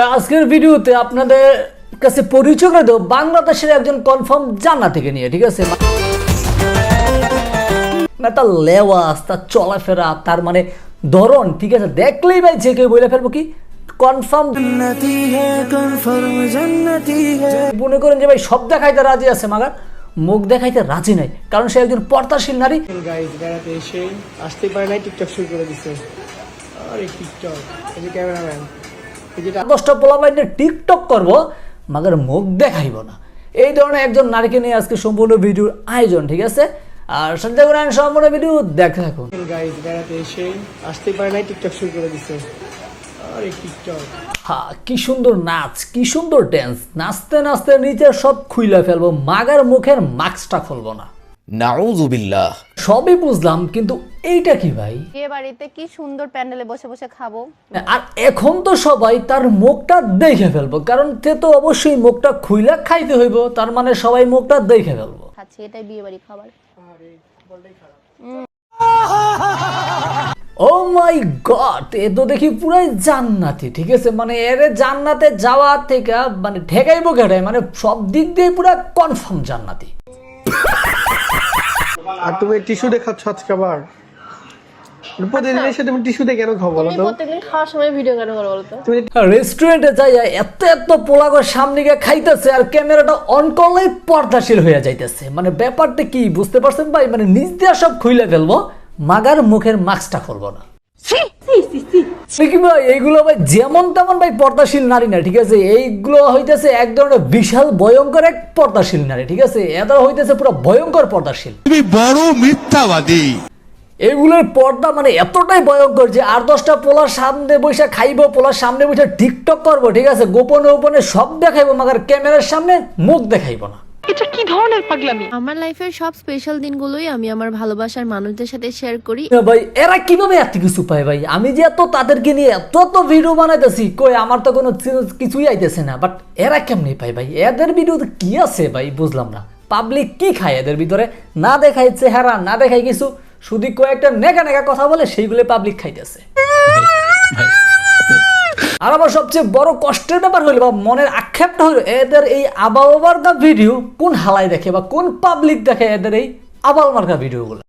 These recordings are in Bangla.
আজকের ভিডিওতে আপনাদের কাছে পরিচয় করে দেবো বাংলাদেশের একজন কনফার্ম জানা থেকে নিয়ে ঠিক আছে? মানে তার লেওয়াজ তার চলাফেরা তার মানে ধরন ঠিক আছে? দেখলেই ভাই যে কেউ বলে ফেলব কি? কনফার্ম মনে করেন যে ভাই সব দেখাইতে রাজি আছে মাগার মুখ দেখাইতে রাজি নাই। কারণ সে একজন পর্দাশীল নারী। আসতে পারে নাই টিকটক শুরু করে দিচ্ছে আরে টিকটক ক্যামেরাম্যান যেটা দশটা টিকটক করব মাগার মুখ দেখাইব না। এই ধরনের একজন নারীকে নিয়ে আজকে সম্পূর্ণ ভিডিওর আয়োজন ঠিক আছে? আর করেন সম্পূর্ণ ভিডিও দেখতে থাকুন। গাইজ বেড়াতে এসে আসতে পারে নাই টিকটক শুরু করে দিছে। আরে টিকটক। হা কি সুন্দর নাচ কি সুন্দর ড্যান্স নাচতে নাচতে নিচে সব খুইলা ফেলব মাগার মুখের মাস্কটা খুলবো না। নাউজুবিল্লাহ সবই বুঝলাম কিন্তু এইটা কি ভাই? বিয়ে বাড়িতে কি সুন্দর প্যান্ডেলে বসে বসে খাব? আর এখন তো সবাই তার মুখটা দেখে ফেলব কারণ তে তো অবশ্যই মুখটা খুইলা খাইতে হইব তার মানে সবাই মুখটা দেখে ফেলব। খাচ্ছি এটাই বিয়ে বাড়ি খাবার। ও মাই গড এ তো দেখি পুরাই জান্নাতি ঠিক আছে? মানে এর জান্নাতে যাওয়া থেকে মানে ঠেকাইবো কেটাই মানে সব দিক দিয়ে পুরা কনফার্ম জান্নাতি। আর তুমি টিস্যু দেখাচ্ছ আজকে আবার? প্রতিদিন এসে তুমি টিস্যুতে কেন খাও বলো তো? প্রত্যেকদিন খাওয়ার সময় ভিডিও কেন করো বলতো তুমি রেস্টুরেন্টে যাই এত এত পোলাগর সামনে গিয়ে খাইতেছে আর ক্যামেরাটা অন করলেই পর্দাশীল হয়ে যাইতেছে। মানে ব্যাপারটা কি বুঝতে পারছেন ভাই? মানে নিজ দিয়ে সব খুইলে ফেলব মাগার মুখের মাস্কটা খুলবো না। ভাই এইগুলো ভাই যেমন তেমন ভাই পর্দাশীল নারী না ঠিক আছে? এইগুলো হইতেছে এক ধরনের বিশাল ভয়ঙ্কর এক পর্দাশীল নারী ঠিক আছে? এদের হইতেছে পুরো ভয়ঙ্কর পর্দাশীল। তুমি বড় মিথ্যাবাদী। এগুলোর পর্দা মানে এতটাই ভয়ঙ্কর যে আর দশটা পোলার সামনে বসে খাইবো পোলার সামনে বসে টিকটক করব ঠিক আছে? গোপনে গোপনে সব দেখাইবো মাগার ক্যামেরার সামনে মুখ দেখাইবো না। আমার লাইফের সব স্পেশাল দিনগুলোই আমি আমার ভালোবাসার মানুষদের সাথে শেয়ার করি। ভাই এরা কীভাবে এত কিছু পায় ভাই? আমি যে এত তাদেরকে নিয়ে এত এত ভিডিও বানাইতেছি কই আমার তো কোনো কিছুই আইতেছে না। বাট এরা কেমনি পায় ভাই? এদের ভিডিওতে কি আছে ভাই? বুঝলাম না। পাবলিক কি খায় এদের ভিতরে? না দেখাই চেহারা না দেখাই কিছু শুধু কয়েকটা নেগা নেগা কথা বলে সেইগুলো পাবলিক খাইতেছে। আর আমার সবচেয়ে বড় কষ্টের ব্যাপার হইল বা মনের আক্ষেপটা হইল এদের এই আবাল মার্কা ভিডিও কোন হালাই দেখে বা কোন পাবলিক দেখে এদের এই আবাল মার্কা ভিডিওগুলো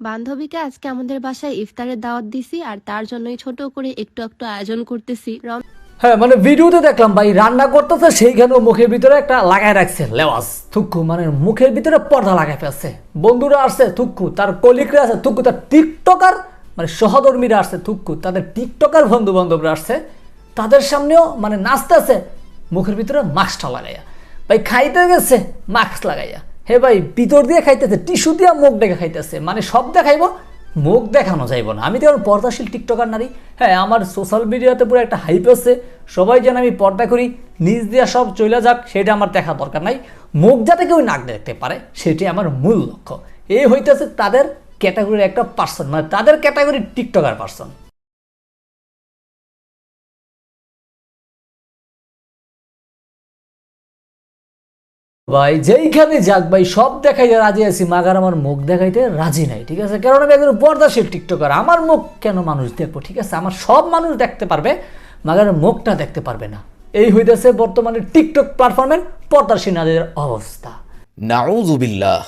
বান্ধবীকে আজকে আমাদের বাসায় ইফতারের দাওয়াত দিছি আর তার জন্যই ছোট করে একটু একটু আয়োজন করতেছি। হ্যাঁ মানে ভিডিওতে দেখলাম ভাই রান্না করতেছে সেইখানে মুখের ভিতরে একটা লাগাই রাখছে লেওয়াস থুক্কু মানে মুখের ভিতরে পর্দা লাগাই ফেলছে। বন্ধুরা আসছে থুক্কু তার কলিকরা আছে থুক্কু তার টিকটকার মানে সহধর্মীরা আসছে, থুক্কু। তাদের টিকটকার বন্ধু বান্ধবরা আসছে। তাদের সামনেও মানে নাচতেছে মুখের ভিতরে মাস্কটা লাগাইয়া। ভাই, খাইতে গেছে, মাস্ক লাগাইয়া। হে ভাই ভিতর দিয়ে খাইতেছে, টিস্যু দিয়ে মুখ দেখে খাইতেছে। মানে সব দেখাইবো, মুখ দেখানো যাইব না। আমি তো এখন পর্দাশীল টিকটকার নারী। হ্যাঁ আমার সোশ্যাল মিডিয়াতে পুরো একটা হাইপ আছে। সবাই যেন আমি পর্দা করি, নিজ দিয়ে সব চলে যাক, সেটা আমার দেখা দরকার নাই। মুখ যাতে কেউ নাক দেখতে পারে সেটাই আমার মূল লক্ষ্য। এই হইতেছে তাদের ক্যাটাগরির একটা পার্সন মানে তাদের ক্যাটাগরির টিকটকার পার্সন ভাই, যেইখানে যাক ভাই, সব দেখাইতে রাজি আছি, মাগার আমার মুখ দেখাইতে রাজি নাই, ঠিক আছে? কারণ আমি একজন পর্দাশীল টিকটকার, আমার মুখ কেন মানুষ দেখব, ঠিক আছে? আমার সব মানুষ দেখতে পারবে, মাগার মুখটা দেখতে পারবে না। এই হইতেছে বর্তমানে টিকটক প্ল্যাটফর্মের পর্দাশীল নারীদের অবস্থা। নাউজুবিল্লাহ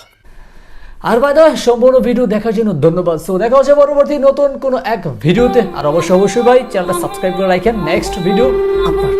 আর বাদা সম্পূর্ণ ভিডিও দেখার জন্য ধন্যবাদ। সো দেখা হচ্ছে পরবর্তী নতুন কোনো এক ভিডিওতে। আর অবশ্যই অবশ্যই ভাই চ্যানেলটা সাবস্ক্রাইব করে রাখেন। নেক্সট ভিডিও আপনার